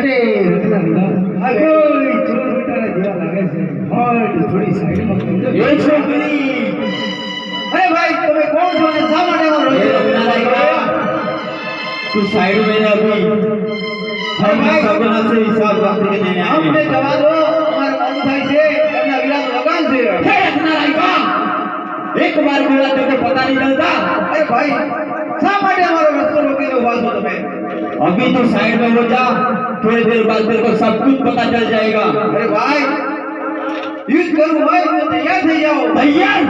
અરે થોડી સાઈડમાં ભાઈ તમે કોણ છો અને શા માટે તું સાઈડ મેં એક વાર બોલા તો પતા નહીં ચાલતા भगवान को तुम्हें अभी तो साइड में हो जा थोड़ी देर बाद तेरे को सब कुछ पता चल जाएगा। अरे भाई युद्ध करो भाई तो तैयार हो जाओ। तैयार?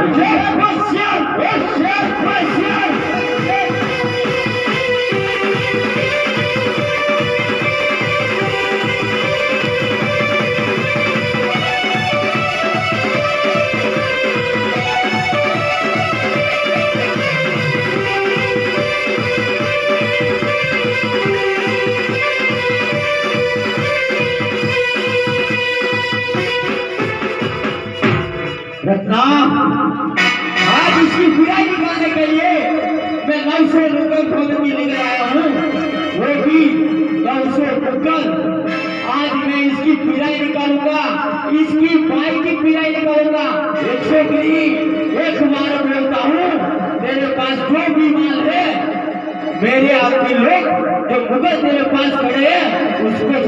रत्ना आज इसकी बुराई निकालने के लिए मैं नौ सौ रुपये खोदनी लेकर आया हूँ। वो भी नौ सौ रुपये आज मैं इसकी पिराई निकालूँगा, इसकी बाइक की पिराई निकालूँगा। एक छोकरी एक बार बोलता हूँ। मेरे पास जो भी माल है। मेरे आदमी लोग जो मुगल तेरे पास खड़े हैं, उसको